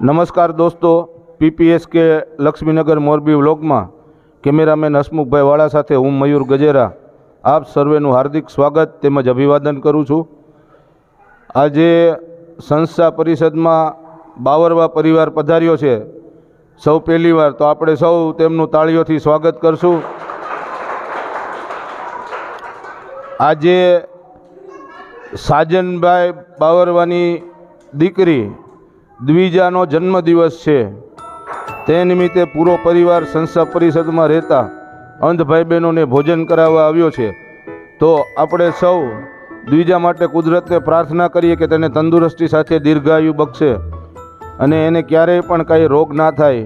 નમસ્કાર દોસ્તો પીપીએસ કે લક્ષ્મીનગર મોરબી વ્લોગમાં કેમેરામેન હસમુખભાઈ વાળા સાથે હું મયુર ગજેરા. આપ સર્વેનું હાર્દિક સ્વાગત તેમજ અભિવાદન કરું છું. આજે સંસ્થા પરિષદમાં બાવરવા પરિવાર પધાર્યો છે. સૌ પહેલીવાર તો આપણે સૌ તેમનું તાળીઓથી સ્વાગત કરશું. આજે સાજનભાઈ બાવરવાની દીકરી દ્વિજાનો જન્મદિવસ છે. તે નિમિત્તે પૂરો પરિવાર સંસ્થા પરિષદમાં રહેતા અંધ ભાઈ બહેનોને ભોજન કરાવવા આવ્યો છે. તો આપણે સૌ દ્વિજા માટે કુદરતને પ્રાર્થના કરીએ કે તેને તંદુરસ્તી સાથે દીર્ઘાયુ બક્ષે. અને એને ક્યારેય પણ કાંઈ રોગ ના થાય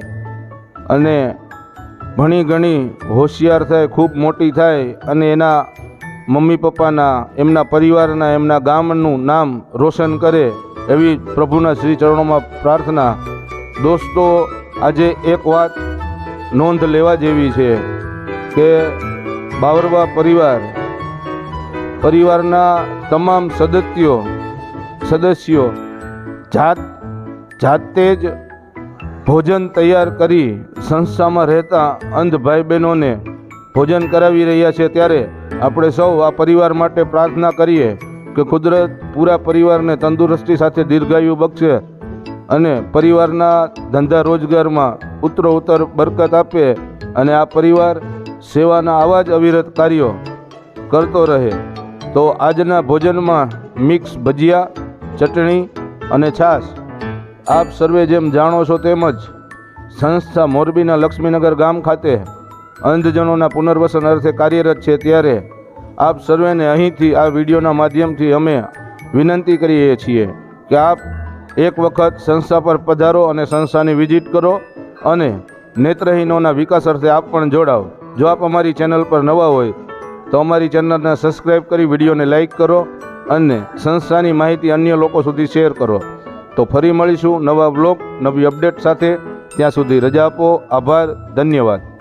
અને ભણી ઘણી હોશિયાર થાય, ખૂબ મોટી થાય અને એના મમ્મી પપ્પાના, એમના પરિવારના, એમના ગામનું નામ રોશન કરે એવી પ્રભુના શ્રી ચરણોમાં પ્રાર્થના. દોસ્તો, આજે એક વાત નોંધ લેવા જેવી છે કે બાવરવા પરિવાર, પરિવારના તમામ સદસ્યો સદસ્યો જાત જાતે જ ભોજન તૈયાર કરી સંસ્થામાં રહેતા અંધ ભાઈ બહેનોને ભોજન કરાવી રહ્યા છે. ત્યારે આપણે સૌ આ પરિવાર માટે પ્રાર્થના કરીએ કે કુદરત પૂરા પરિવારને તંદુરસ્તી સાથે દીર્ઘાયુ બક્ષે અને પરિવારના ધંધા રોજગારમાં ઉત્તરો ઉત્તર બરકત આપે અને આ પરિવાર સેવાના આવા જ અવિરત કાર્યો કરતો રહે. તો આજના ભોજનમાં મિક્સ ભજીયા, ચટણી અને છાશ આપ સર્વે જેમ જાણો છો તેમજ સંસ્થા મોરબીના લક્ષ્મીનગર ગામ ખાતે અંધજનોના પુનર્વસન અર્થે કાર્યરત છે ત્યારે આપ સર્વેને અહીંથી આ વિડીયોના માધ્યમથી અમે વિનંતી કરીએ છીએ કે આપ એક વખત સંસ્થા પર પધારો અને સંસ્થાની વિઝિટ કરો અને નેત્રહીનોના વિકાસ અર્થે આપ પણ જોડાઓ. જો આપ અમારી ચેનલ પર નવા હોય તો અમારી ચેનલને સબસ્ક્રાઈબ કરી વિડીયોને લાઇક કરો અને સંસ્થાની માહિતી અન્ય લોકો સુધી શેર કરો. તો ફરી મળીશું નવા બ્લોગ નવી અપડેટ સાથે. ત્યાં સુધી રજા આપો આભાર ધન્યવાદ.